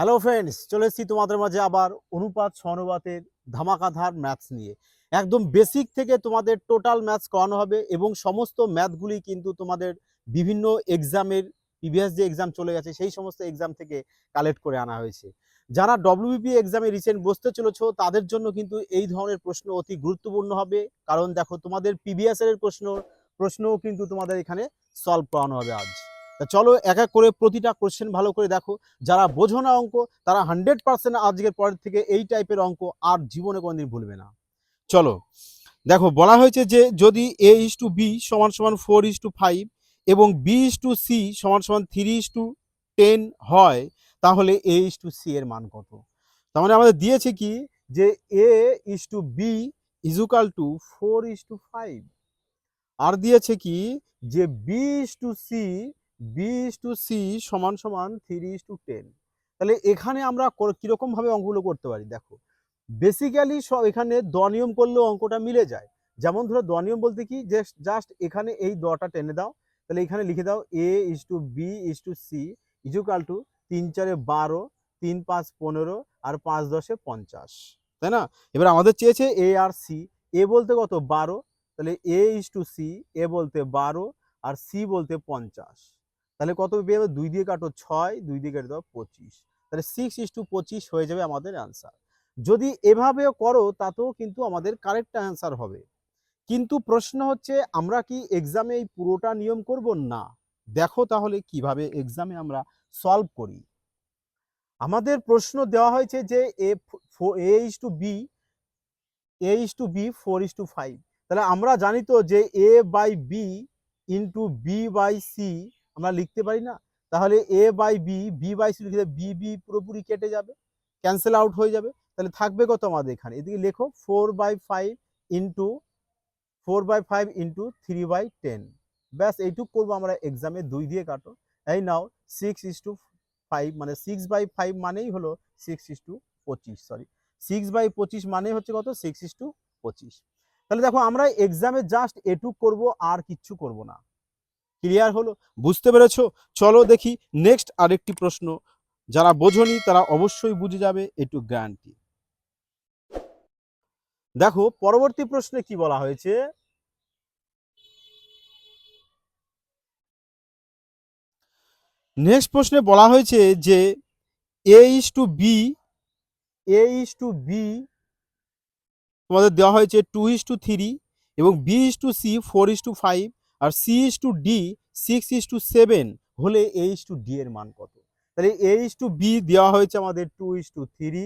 Hello friends চলে এসেছি তোমাদের মাঝে আবার অনুপাত সমানুপাতের ধামাকাধার ম্যাথস নিয়ে। একদম বেসিক থেকে তোমাদের টোটাল ম্যাথস করানো হবে এবং সমস্ত ম্যাথগুলি কিন্তু তোমাদের বিভিন্ন এক্সামের প্রিভিয়াস যে এক্সাম চলে গেছে, সেই সমস্ত এক্সাম থেকে কালেক্ট করে আনা হয়েছে। যারা ডব্লিউবিপি এক্সামে রিসেন্ট বসতে চলেছো, তাদের জন্য কিন্তু এই ধরনের প্রশ্ন অতি গুরুত্বপূর্ণ হবে। কারণ দেখো, তোমাদের প্রিভিয়াস এর প্রশ্ন, প্রশ্নও কিন্তু তোমাদের এখানে সলভ করানো হবে আজ। তা চলো এক এক করে প্রতিটা কোশ্চেন ভালো করে দেখো। যারা বোঝো না অঙ্ক, তারা হান্ড্রেড পার্সেন্ট আজকের পরের থেকে এই টাইপের অঙ্ক আর জীবনে কোনোদিন ভুলবে না। চলো, দেখো, বলা হয়েছে যে যদি এ ইস টু বি সমান সমান ফোর ইস টু ফাইভ এবং বি ইস টু সি সমান সমান থ্রি ইস টু টেন হয়, তাহলে এ ইস টু সি এর মান কত? তার মানে আমাদের দিয়েছে কি যে A is to B equal to four is to five আর দিয়েছে কি যে B is to C B to C সমান সমান থ্রি টু টেন। তাহলে এখানে আমরা কর- কীরকম অঙ্কগুলো করতে পারি? দেখো বেসিক্যালি সব এখানে দ নিয়ম করলেও অঙ্কটা মিলে যায়। যেমন ধরো, দ নিয়ম বলতে কি? যে জাস্ট এখানে এই দটা টেনে দাও, তাহলে এখানে লিখে দাও A is to B is to C equal to তিন চারে বারো, তিন পাঁচ পনেরো আর পাঁচ দশে পঞ্চাশ। তাই না? এবার আমাদের চেয়েছে এ আর সি এ বলতে কত? বারো। তাহলে এ ইস টু সি এ বলতে বারো আর সি বলতে পঞ্চাশ। তাহলে কত পেয়ে দুই দিয়ে কাটো ছয়, দুই দিয়ে কেটে দাও পঁচিশ। তাহলে সিক্স ইস টু পঁচিশ হয়ে যাবে আমাদের অ্যান্সার যদি এভাবেও করো, তাতেও কিন্তু আমাদের কারেক্ট অ্যান্সার হবে। কিন্তু প্রশ্ন হচ্ছে, আমরা কি এক্সামে এই পুরোটা নিয়ম করব? না। দেখো তাহলে কীভাবে এক্সামে আমরা সলভ করি। আমাদের প্রশ্ন দেওয়া হয়েছে যে, A A is to B A is to B four is to five তাহলে আমরা জানি তো যে A by B into B by C আমরা লিখতে পারি না, তাহলে A by B B by C লিখে বি বি পুরোপুরি কেটে যাবে ক্যান্সেল আউট হয়ে যাবে, তাহলে থাকবে কত আমাদের এখানে? এদিকে লেখো four by five into four by five into three by ten ব্যাস, এইটুক করব আমরা এক্সামে দুই দিয়ে কাটো। এই নাও সিক্স ইস টু ফাইভ মানে সিক্স বাই ফাইভ মানেই হলো সিক্স ইস টু পঁচিশ সরি সিক্স বাই পঁচিশ মানেই হচ্ছে কত? সিক্স ইস টু পঁচিশ। তাহলে দেখো, আমরা এক্সামে জাস্ট এটুক করব, আর কিচ্ছু করব না। ক্লিয়ার হলো? বুঝতে পেরেছ? চলো দেখি নেক্সট আরেকটি প্রশ্ন। যারা বোঝনি, তারা অবশ্যই বুঝে যাবে একটু গ্যারান্টি দেখো, পরবর্তী প্রশ্নে কি বলা হয়েছে? নেক্সট প্রশ্নে বলা হয়েছে যে A is to B A is to B তোমাদের দেওয়া হয়েছে টু ইস টু থ্রি এবং B is to C four is to five R C is to D six is to seven হলে এ ইস টু ডি এর মান কত তাহলে এ is to B দেওয়া হয়েছে আমাদের টু ইস টু থ্রি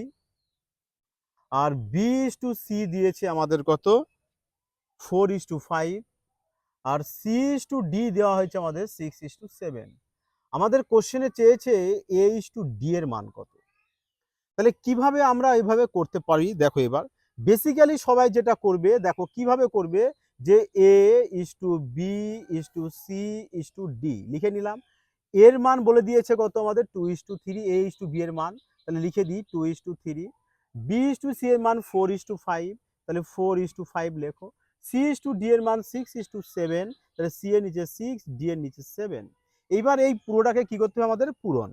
আর বি ইস টু সি দিয়েছে আমাদের কত ফোর ইস টু ফাইভ আর সি ইস টু ডি দেওয়া হয়েছে আমাদের সিক্স ইস টু সেভেন আমাদের কোশ্চেনে চেয়েছে এ ইস টু ডি এর মান কত তাহলে কীভাবে আমরা এইভাবে করতে পারি দেখো এবার বেসিক্যালি সবাই যেটা করবে দেখো কীভাবে করবে যে A is to B is to C is to D লিখে নিলাম এর মান বলে দিয়েছে কত আমাদের two is to three A is to B এর মান তাহলে লিখে দিই two is to three B is to C এর মান ফোর ইস টু ফাইভ তাহলে ফোর ইস টু ফাইভ লেখো সি ইস টু ডি এর মান সিক্স ইস টু সেভেন তাহলে সি এর নিচে সিক্স ডি এর নিচে সেভেন এইবার এই পুরোটাকে কি করতে হবে আমাদের পূরণ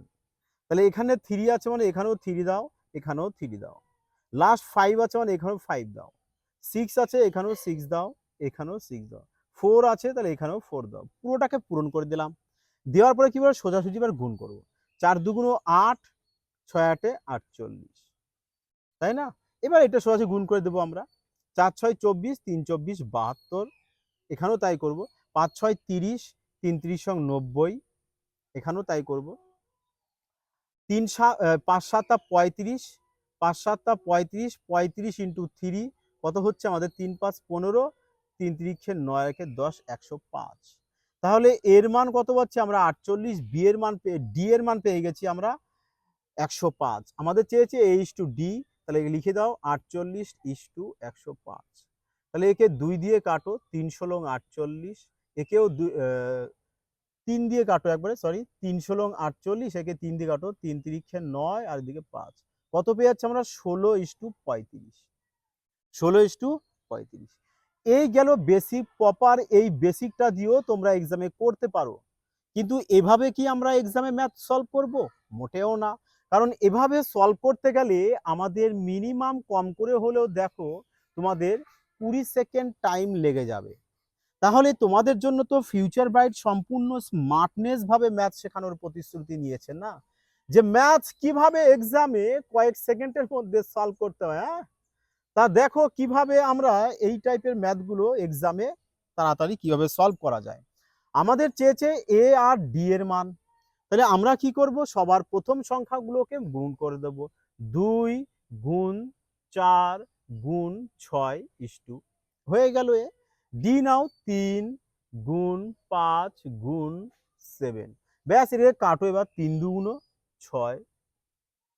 তাহলে এখানে থ্রি আছে মানে এখানেও থ্রি দাও এখানেও থ্রি দাও লাস্ট ফাইভ আছে মানে এখানেও ফাইভ দাও সিক্স আছে এখানেও সিক্স দাও এখানেও সিক্স দাও। ফোর আছে, তাহলে এখানেও ফোর দাও। পুরোটাকে পূরণ করে দিলাম। দেওয়ার পরে কি বলে সোজাসুজি এবার গুণ করব। চার দুগুণ আট, ছয় আটে আটচল্লিশ। তাই না? এবার এটা সোজাসুজি গুণ করে দেবো আমরা। চার ছয় চব্বিশ, তিন চব্বিশ, বাহাত্তর। এখানেও তাই করব। পাঁচ ছয় তিরিশ, তিন তিরিশ সং নব্বই। এখানেও তাই করব। তিন সাত পাঁচ সাতটা পঁয়ত্রিশ, পাঁচ সাতটা পঁয়ত্রিশ পঁয়ত্রিশ ইন্টু থ্রি, কত হচ্ছে আমাদের? তিন পাঁচ পনেরো তিন তিরিক্ষে নয় একে দশ একশো পাঁচ। তাহলে এর মান কত পাচ্ছি আমরা? আটচল্লিশ, বি এর মান পেয়ে ডি এর মান পেয়ে গেছি আমরা একশো পাঁচ। আমাদের চেয়েছে এ ইস টু ডি তাহলে লিখে দাও, আটচল্লিশ ইস টু একশো পাঁচ। তাহলে একে দুই দিয়ে কাটো তিনশো লং আটচল্লিশ, একেও দুই তিন দিয়ে কাটো একবারে সরি তিনশো লং আটচল্লিশ, একে তিন দিয়ে কাটো, তিন তিরিক্ষে নয়, আর এদিকে পাঁচ। কত পেয়ে যাচ্ছে আমরা? ষোলো ইস টু পঁয়ত্রিশ। ষোলো ইস টু পঁয়ত্রিশ। এই গেল বেসিক প্রপার এই বেসিকটা দিয়েও তোমরা এক্সামে করতে পারো। কিন্তু এভাবে কি আমরা এক্সামে ম্যাথ সলভ করব? মোটেও না। কারণ এভাবে সলভ করতে গেলে আমাদের মিনিমাম কম করে হলেও দেখো তোমাদের কুড়ি সেকেন্ড টাইম লেগে যাবে। তাহলে তোমাদের জন্য তো ফিউচার ব্রাইট সম্পূর্ণ স্মার্টনেস ভাবে ম্যাথ শেখানোর প্রতিশ্রুতি নিয়েছে না? যে ম্যাথ কীভাবে এক্সামে কয়েক সেকেন্ডের মধ্যে সলভ করতে হয় হ্যাঁ? তা দেখো কীভাবে আমরা এই টাইপের ম্যাথগুলো এক্সামে তাড়াতাড়ি কীভাবে সলভ করা যায়। আমাদের চেয়েছে এ আর ডি এর মান। তাহলে আমরা কি করব? সবার প্রথম সংখ্যাগুলোকে গুণ করে দেব। দুই গুণ চার গুণ ছয় ইস্টু হয়ে গেল এ। ডি নাও তিন গুণ পাঁচ গুণ সেভেন ব্যাস এর কাটো। এবার তিন দুগুণ ছয়।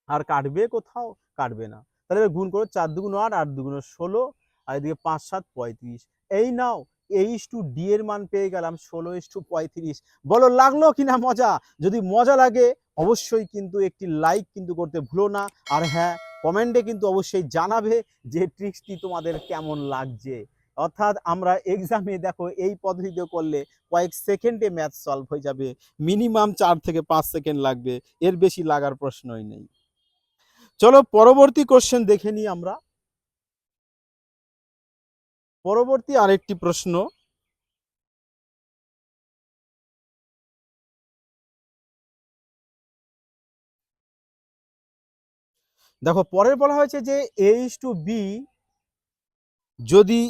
আর কাটবে কোথাও? কাটবে না। তাহলে এবার গুণ করো চার দুগুণ আট আট দুগুণ ষোলো, আর এদিকে পাঁচ, সাত, পঁয়ত্রিশ। এই নাও এই টু ডি এর মান পেয়ে গেলাম ষোলো ইস টু পঁয়ত্রিশ। বলো, লাগল কিনা মজা? যদি মজা লাগে, অবশ্যই কিন্তু একটি লাইক কিন্তু করতে ভুলো না। আর হ্যাঁ কমেন্টে কিন্তু অবশ্যই জানাবে যে ট্রিক্সটি তোমাদের কেমন লাগছে। অর্থাৎ আমরা এক্সামে দেখো, এই পদ্ধতিতে করলে কয়েক সেকেন্ডে ম্যাথ সলভ হয়ে যাবে। মিনিমাম চার থেকে পাঁচ সেকেন্ড লাগবে। এর বেশি লাগার প্রশ্নই নেই। চলো পরবর্তী কোশ্চেন দেখে নিই আমরা। পরবর্তী আরেকটি প্রশ্ন। দেখো, পরের বলা হয়েছে যে এ ইস টু বি যদি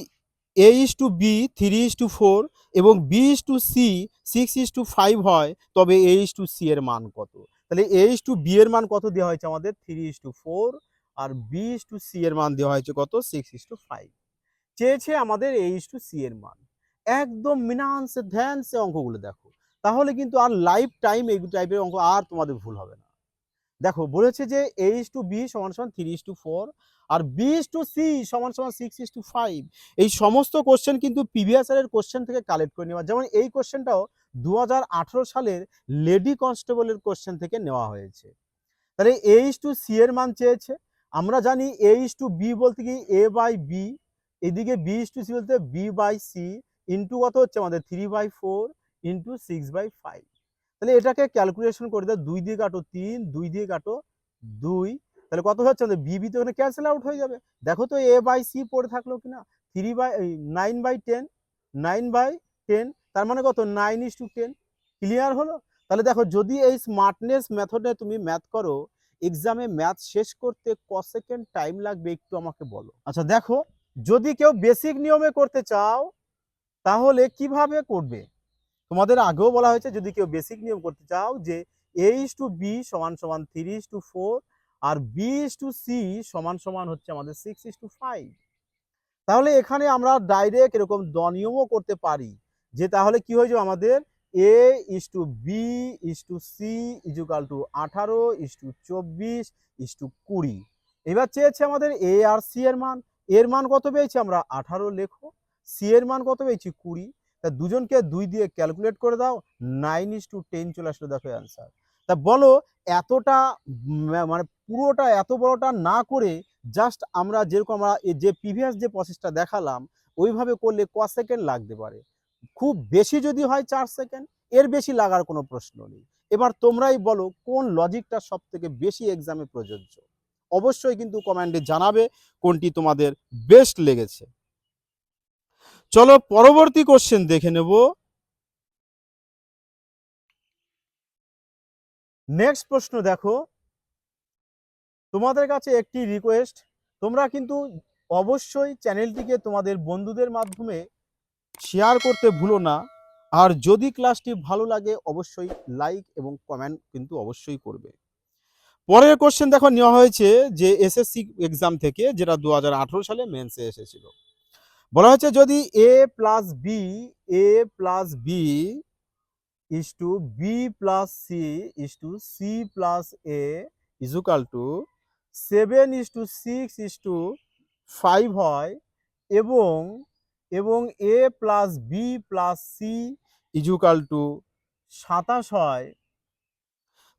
A is to B three is to four এবং B is to C six is to five হয়, তবে এ ইস টু সি এর মান কত? তাহলে এ ইস টু বি এর মান কত দেওয়া হয়েছে আমাদের? থ্রি ইস টু ফোর আর বি ইস টু সি এর মান দেওয়া হয়েছে কত? সিক্স ইস টু ফাইভ চেয়েছে আমাদের এ ইস টু সি এর মান। একদম মিনান্সে ধ্যানসে অঙ্কগুলো দেখো। তাহলে কিন্তু আর লাইফ টাইম এই টাইপের অঙ্ক আর তোমাদের ভুল হবে না। দেখো, বলেছে যে এ ইস টু বি সমান সমান থ্রি ইস টু ফোর আর বি ইস টু সি সমান সমান সিক্স ইস টু ফাইভ এই সমস্ত কোশ্চেন কিন্তু প্রিভিয়াস ইয়ারের কোশ্চেন থেকে কালেক্ট করে নেওয়া। যেমন এই কোশ্চেনটাও দু হাজার আঠারো সালের লেডি কনস্টেবলের কোশ্চেন থেকে নেওয়া হয়েছে। তাহলে এ ইস টু সি এর মান চেয়েছে। আমরা জানি এ ইস টু বি বলতে কি এ বাই বি এদিকে বি ইস টু সি বলতে বি বাই সি ইন্টু কত হচ্ছে আমাদের? Three by four into six by five তাহলে এটাকে ক্যালকুলেশন করে দেয় দুই দিয়ে কাটো তিন, দুই দিয়ে কাটো দুই। তাহলে কত হচ্ছে আমাদের? বি তো ওখানে ক্যান্সেল আউট হয়ে যাবে। দেখো তো এ বাই সি পড়ে থাকল কিনা? Three by nine by ten nine by ten তার মানে কত? Nine is to ten clear হলো? তাহলে দেখো, যদি এই স্মার্টনেস মেথডে তুমি ম্যাথ করো এক্সামে ম্যাথ শেষ করতে ক সেকেন্ড টাইম লাগবে একটু আমাকে বলো। আচ্ছা দেখো, যদি কেউ বেসিক নিয়মে করতে চাও, তাহলে কীভাবে করবে? তোমাদের আগেও বলা হয়েছে, যদি কেউ বেসিক নিয়ম করতে চাও, যে এ ইস টু বি সমান সমান থ্রি ইস টু ফোর আর বি ইস টু সি সমান সমান হচ্ছে আমাদের সিক্স ইস টু ফাইভ তাহলে এখানে আমরা ডাইরেক্ট এরকম দনিয়মও করতে পারি। যে তাহলে কি হয়ে যাবে আমাদের? A is to B is to C equal to আঠারো ইস টু চব্বিশ ইস টু কুড়ি। এবার চেয়েছে আমাদের এ আর সি এর মান। এর মান কত পেয়েছি আমরা? আঠারো লেখো। সি এর মান কত পেয়েছি? কুড়ি। তা দুজনকে দুই দিয়ে ক্যালকুলেট করে দাও। নাইন ইস টু টেন চলে আসলো দেখো অ্যান্সার তা বলো, এতটা মানে পুরোটা এত বড়টা না করে জাস্ট আমরা যেরকম আমরা যে প্রিভিয়াস যে প্রসেসটা দেখালাম, ওইভাবে করলে ক সেকেন্ড লাগতে পারে? খুব বেশি যদি হয় চার সেকেন্ড, এর বেশি লাগার কোনো প্রশ্ন নেই। এবার তোমরাই বলো, কোন লজিকটা সব থেকে বেশি এক্সামে প্রযোজ্য? অবশ্যই কিন্তু কমেন্টে জানাবে কোনটি তোমাদের বেস্ট লেগেছে। চলো পরবর্তী কোশ্চেন দেখে নেব। নেক্সট প্রশ্ন দেখো। তোমাদের কাছে একটি রিকোয়েস্ট তোমরা কিন্তু অবশ্যই চ্যানেলটিকে তোমাদের বন্ধুদের মাধ্যমে শেয়ার করতে ভুলো না। আর যদি ক্লাসটি ভালো লাগে, অবশ্যই লাইক এবং কমেন্ট কিন্তু অবশ্যই করবে। পরের কোশ্চেন দেখো নেওয়া হয়েছে যে এসএসসি এক্সাম থেকে, যেটা দু হাজার আঠারো সালে মেন্সে এসেছিল। বলা হয়েছে যদি A plus B A plus B is to B plus C is to C plus A equal to seven is to six is to five হয় এবং এবং A plus B plus C equal to সাতাশ হয়,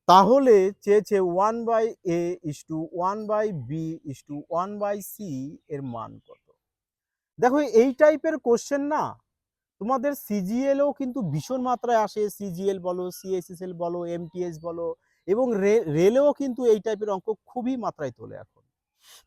তাহলে চেয়েছে one by A is to one by B is to one by C এর মান কত? দেখো এই টাইপের কোশ্চেন না, তোমাদের সিজিএলও কিন্তু ভীষণ মাত্রায় আসে সিজিএল বলো সিএসএসএল বলো এমটিএস বলো, এবং রেলেও কিন্তু এই টাইপের অঙ্ক খুবই মাত্রায় তোলে এখন।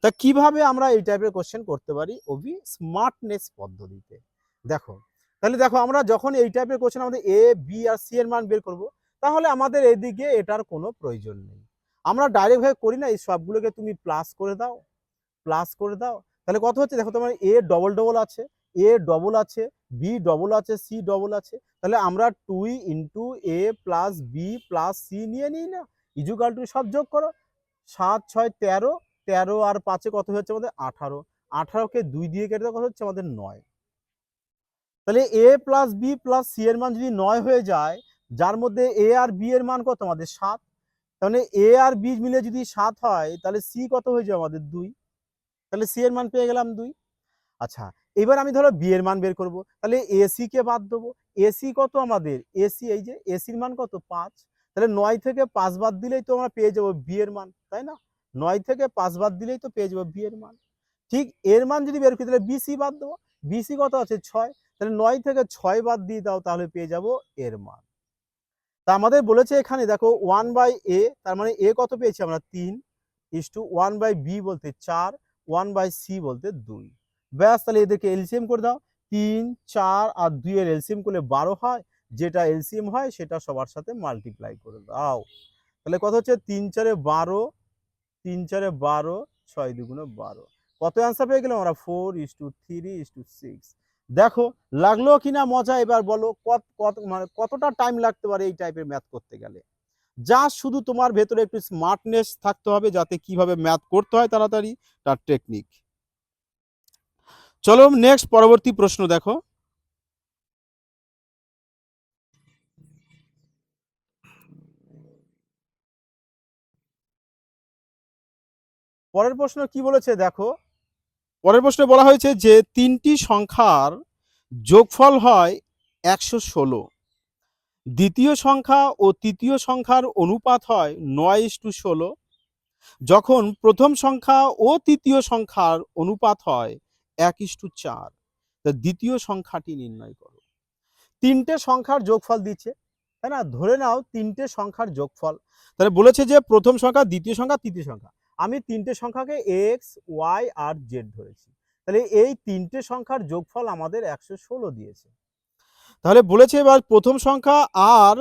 তা কীভাবে আমরা এই টাইপের কোশ্চেন করতে পারি? ওবি স্মার্টনেস পদ্ধতিতে। দেখো, তাহলে দেখো আমরা যখন এই টাইপের কোশ্চেন আমাদের এ বি আর সি এর মান বের করব, তাহলে আমাদের এদিকে এটার কোনো প্রয়োজন নেই। আমরা ডাইরেক্ট ভাবে করি না, এই সবগুলোকে তুমি প্লাস করে দাও প্লাস করে দাও। তাহলে কত হচ্ছে? দেখো তোমার এ ডবল ডবল আছে এ ডবল আছে বি ডবল আছে সি ডবল আছে। তাহলে আমরা two into A plus B plus C নিয়ে নিই না? ইজুকাল টু সব যোগ করো, সাত, ছয়, তেরো তেরো আর পাঁচে কত হচ্ছে আমাদের আঠারো? আঠারোকে দুই দিয়ে কেটে দাও, কত হচ্ছে আমাদের নয়। তাহলে A plus B plus C এর মান যদি নয় হয়ে যায়, যার মধ্যে এ আর বি এর মান কত আমাদের সাত? তাহলে এ আর বি মিলে যদি সাত হয়, তাহলে সি কত হয়ে যাবে আমাদের দুই। তাহলে সি এর মান পেয়ে গেলাম দুই। আচ্ছা এবার আমি ধরো বি এর মান বের করব। তাহলে এসি কে বাদ দেবো। এসি কত আমাদের? এসি এই যে এসির মান কত? পাঁচ। তাহলে নয় থেকে পাঁচ বাদ দিলেই তো আমরা পেয়ে যাব বি এর মান, তাই না? নয় থেকে পাঁচ বাদ দিলেই তো পেয়ে যাব বি এর মান। ঠিক এর মান যদি বের করি, তাহলে বিসি বাদ দেবো। বিসি কত আছে? ছয়। তাহলে নয় থেকে ছয় বাদ দিয়ে দাও, তাহলে পেয়ে যাব এর মান। তা আমাদের বলেছে এখানে, দেখো ওয়ান বাই এ তার মানে এ কত পেয়েছি আমরা? তিন। Is to one by B বলতে চার ওয়ান বাই সি বলতে দুই। ব্যাস, তাহলে এদেরকে এলসিএম করে দাও। তিন, চার আর দুইয়ের এলসিএম করলে বারো হয়। যেটা এলসিএম হয়, সেটা সবার সাথে মাল্টিপ্লাই করে দাও। তাহলে কত হচ্ছে? তিন চারে বারো তিন চারে বারো, ছয় দুগুণে বারো। কত অ্যান্সার পেয়ে গেলাম আমরা? Four is to three is to six দেখো, লাগল কিনা মজা? এবার বলো, কত কত মানে কতটা টাইম লাগতে পারে এই টাইপের ম্যাথ করতে গেলে? যা শুধু তোমার ভেতরে একটু স্মার্টনেস থাকতে হবে, যাতে কীভাবে ম্যাথ করতে হয় তাড়াতাড়ি, তার টেকনিক চলো নেক্সট পরবর্তী প্রশ্ন দেখো। পরের প্রশ্ন কি বলেছে দেখো? পরের প্রশ্নে বলা হয়েছে যে তিনটি সংখ্যার যোগফল হয় একশো ষোলো। দ্বিতীয় সংখ্যা ও তৃতীয় সংখ্যার অনুপাত হয় নয় টু ষোলো। যখন প্রথম সংখ্যা ও তৃতীয় সংখ্যার অনুপাত হয় এক টু চার। দ্বিতীয় সংখ্যাটি নির্ণয় করো। তিনটে সংখ্যার যোগফল দিচ্ছে, তাই না? ধরে নাও তিনটে সংখ্যার যোগফল। তাহলে বলেছে যে প্রথম সংখ্যা, দ্বিতীয় সংখ্যা, তৃতীয় সংখ্যা। আমি তিনটে সংখ্যাকে এক্স ওয়াই আর জেড ধরেছি। তাহলে এই তিনটে সংখ্যার যোগফল আমাদের একশো ষোলো দিয়েছে। তাহলে বলেছে এবার প্রথম সংখ্যা আর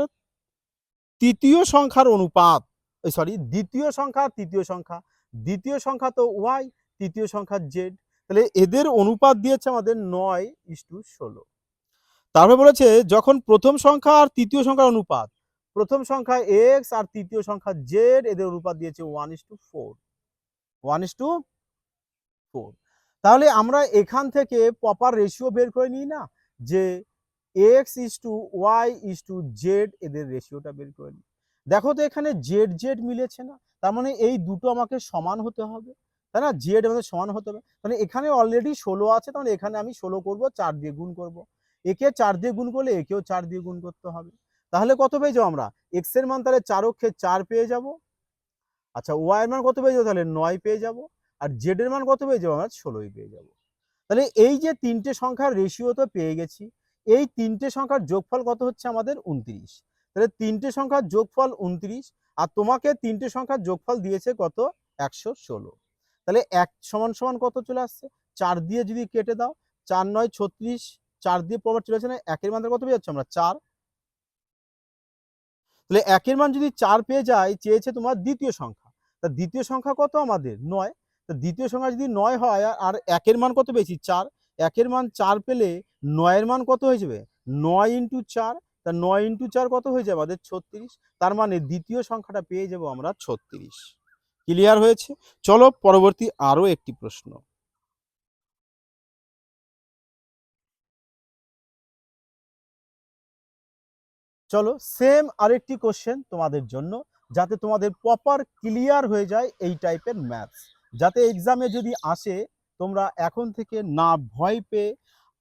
তৃতীয় সংখ্যার অনুপাত সরি দ্বিতীয় সংখ্যা তৃতীয় সংখ্যা। দ্বিতীয় সংখ্যা তো ওয়াই তৃতীয় সংখ্যা জেড তাহলে এদের অনুপাত দিয়েছে আমাদের নয় ইস টু ষোলো। তারপরে বলেছে যখন প্রথম সংখ্যা আর তৃতীয় সংখ্যার অনুপাত, প্রথম সংখ্যা এক্স আর তৃতীয় সংখ্যা জেড এদের অনুপাত দিয়েছে one is to four one is to four তাহলে আমরা এখান থেকে প্রপার রেশিও বের করে নিই না? যে X is to Y is to Z এদের রেশিওটা বের করে নিই। দেখো তো এখানে জেড জেড মিলেছে না। তার মানে এই দুটো আমাকে সমান হতে হবে। তাই না? জেড আমাদের সমান হতে হবে। মানে এখানে অলরেডি ষোলো আছে, তাহলে এখানে আমি ষোলো করব, চার দিয়ে গুণ করব। একে চার দিয়ে গুণ করলে একেও চার দিয়ে গুণ করতে হবে। তাহলে কত পেয়ে যাব আমরা? এক্সের মান তাহলে চার অক্ষে চার পেয়ে যাব। আচ্ছা ওয়াই এর মান কত পেয়ে যাব? তাহলে নয় পেয়ে যাব। আর জেড এর মান কত পেয়ে যাব? আমরা ষোলোই পেয়ে যাব। তাহলে এই যে তিনটে সংখ্যার রেশিও তো পেয়ে গেছি, এই তিনটে সংখ্যার যোগফল কত হচ্ছে আমাদের? উনত্রিশ। তাহলে তিনটে সংখ্যার যোগফল উনত্রিশ, আর তোমাকে তিনটে সংখ্যার যোগফল দিয়েছে কত? একশো ষোলো। তাহলে এক সমান সমান কত চলে আসছে? চার দিয়ে যদি কেটে দাও, চার নয় ছত্রিশ, চার দিয়ে প্রবার চলে আসছে না, একের মান কত পেয়ে যাচ্ছে আমরা? চার। তাহলে একের মান যদি চার পেয়ে যায়, চেয়েছে তোমার দ্বিতীয় সংখ্যা। তা দ্বিতীয় সংখ্যা কত আমাদের? নয়। তা দ্বিতীয় সংখ্যা যদি নয় হয়, আর- একের মান কত পেয়েছি চার। একের মান চার পেলে নয়ের মান কত হয়ে যাবে? নয় ইন্টু চার। তা নয় ইন্টু চার কত হয়ে যাবে আমাদের? ছত্রিশ। তার মানে দ্বিতীয় সংখ্যাটা পেয়ে যাব আমরা ছত্রিশ। ক্লিয়ার হয়েছে? চলো পরবর্তী আরও একটি প্রশ্ন। চলো সেম আরেকটি কোশ্চেন তোমাদের জন্য। যাতে তোমাদের প্রপার ক্লিয়ার হয়ে যায় এই টাইপের ম্যাথস যাতে এক্সামে যদি আসে, তোমরা এখন থেকে না ভয় পেয়ে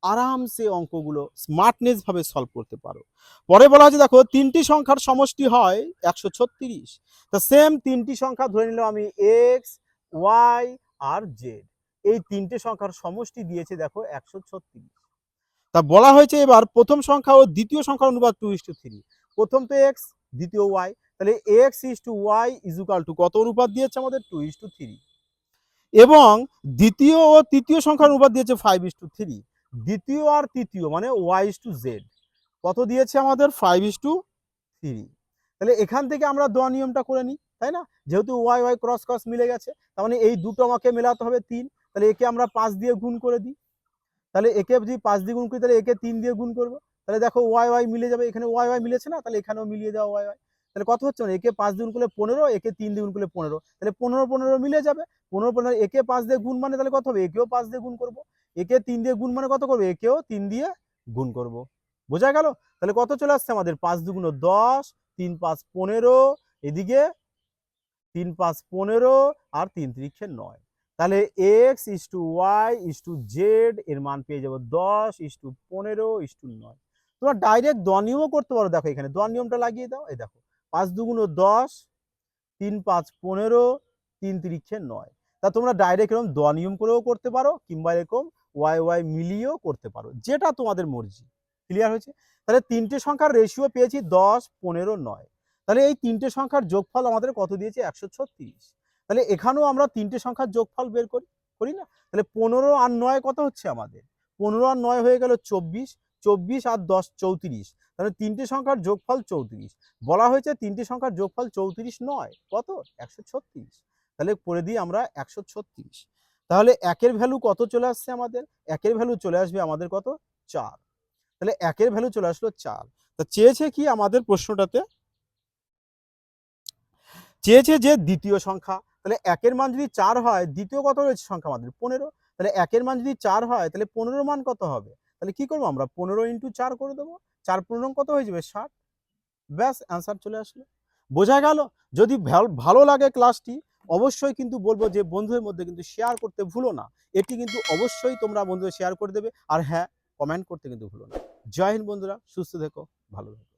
আরামসে অঙ্কগুলো স্মার্টনেস ভাবে সলভ করতে পারো। পরে বলা হচ্ছে দেখো, তিনটি সংখ্যার সমষ্টি হয় একশো ছত্রিশ। তা সেম তিনটি সংখ্যা ধরে নিলাম আমি এক্স ওয়াই আর জেড এই তিনটে সংখ্যার সমষ্টি দিয়েছে, দেখো, একশো ছত্রিশ। তা বলা হয়েছে এবার প্রথম সংখ্যা ও দ্বিতীয় সংখ্যার অনুপাত টু ইস টু থ্রি প্রথম তো এক্স দ্বিতীয় ওয়াই তাহলে X is to Y equal to কত অনুপাত দিয়েছে আমাদের? টু ইস টু থ্রি এবং দ্বিতীয় ও তৃতীয় সংখ্যার অনুপাত দিয়েছে ফাইভ ইস টু থ্রি দ্বিতীয় আর তৃতীয় মানে ওয়াই ইস টু জেড কত দিয়েছে আমাদের? ফাইভ ইস টু থ্রি তাহলে এখান থেকে আমরা দেওয়া নিয়মটা করে নিই, তাই না? যেহেতু ওয়াই ওয়াই ক্রস ক্রস মিলে গেছে, তার মানে এই দুটো আমাকে মেলাতে হবে তিন, তাহলে একে আমরা পাঁচ দিয়ে গুণ করে দিই। তাহলে একে যদি পাঁচ দিয়ে গুণ করি, তাহলে একে তিন দিয়ে গুণ করব। তাহলে দেখো ওয়াই ওয়াই মিলে যাবে, এখানে ওয়াই ওয়াই মিলেছে না? তাহলে এখানেও মিলিয়ে দেওয়া ওয়াই ওয়াই তাহলে কত হচ্ছে? না একে পাঁচ দিয়ে গুণ করলে পনেরো, একে তিন দিয়ে গুণ করলে পনেরো। তাহলে পনেরো পনেরো মিলে যাবে। পনেরো পনেরো, একে পাঁচ দিয়ে গুণ মানে তাহলে কত হবে? একেও পাঁচ দিয়ে গুণ করব। একে তিন দিয়ে গুণ মানে কত করব? একেও তিন দিয়ে গুণ করব। বোঝা গেল? তাহলে কত চলে আসছে আমাদের? পাঁচ দুগুণ দশ, তিন পাঁচ পনেরো, এদিকে তিন পাঁচ পনেরো আর তিন ত্রিক্ষে নয়। তাহলে X is to Y is to Z, এর মান পেয়ে যাব দশ ইস টু পনেরো ইস টু নয়। তোমরা ডাইরেক্ট দ নিয়মও করতে পারো। দেখো এখানে দ নিয়মটা লাগিয়ে দাও। এই দেখো পাঁচ দুগুণ দশ, তিন পাঁচ পনেরো, তিন ত্রিক্ষে নয়। তা তোমরা ডাইরেক্ট এরকম দ নিয়ম করেও করতে পারো কিংবা এরকম ওয়াই ওয়াই মিলিয়েও করতে পারো, যেটা তোমাদের মর্জি। ক্লিয়ার হয়েছে? তাহলে তিনটে সংখ্যার রেশিও পেয়েছি দশ, পনেরো, নয়। তাহলে এই তিনটে সংখ্যার যোগফল আমাদের কত দিয়েছে? একশো ছত্রিশ। তাহলে এখানেও আমরা তিনটে সংখ্যার যোগফল বের করি করি না? তাহলে পনেরো আর নয় কত হচ্ছে আমাদের? পনেরো আর নয় হয়ে গেল চব্বিশ চব্বিশ আর দশ চৌত্রিশ। তাহলে তিনটে সংখ্যার যোগফল চৌত্রিশ। বলা হয়েছে তিনটে সংখ্যার যোগফল চৌত্রিশ নয়। কত? একশো ছত্রিশ। তাহলে পড়ে দিই আমরা একশো ছত্রিশ। তাহলে একের ভ্যালু কত চলে আসছে আমাদের? একের ভ্যালু চলে আসবে আমাদের কত? চার। তাহলে একের ভ্যালু চলে আসলো চার। তা চেয়েছে কি আমাদের প্রশ্নটাতে? চেয়েছে যে দ্বিতীয় সংখ্যা। তাহলে একের মান যদি চার হয়, দ্বিতীয় কত রয়েছে সংখ্যা আমাদের? পনেরো। তাহলে একের মান যদি চার হয়, তাহলে পনেরো মান কত হবে? তাহলে কি করব আমরা? পনেরো ইন্টু চার করে দেবো। চার পনেরো কত হয়ে যাবে? ষাট। ব্যাস অ্যান্সার চলে আসলো। বোঝা গেল? যদি ভালো লাগে ক্লাসটি অবশ্যই কিন্তু বলব যে বন্ধুদের মধ্যে কিন্তু শেয়ার করতে ভুলো না। এটি কিন্তু অবশ্যই তোমরা বন্ধুদের শেয়ার করে দেবে। আর হ্যাঁ কমেন্ট করতে কিন্তু ভুলো না। জয় হিন্দ বন্ধুরা, সুস্থ থেকো, ভালো থেকো।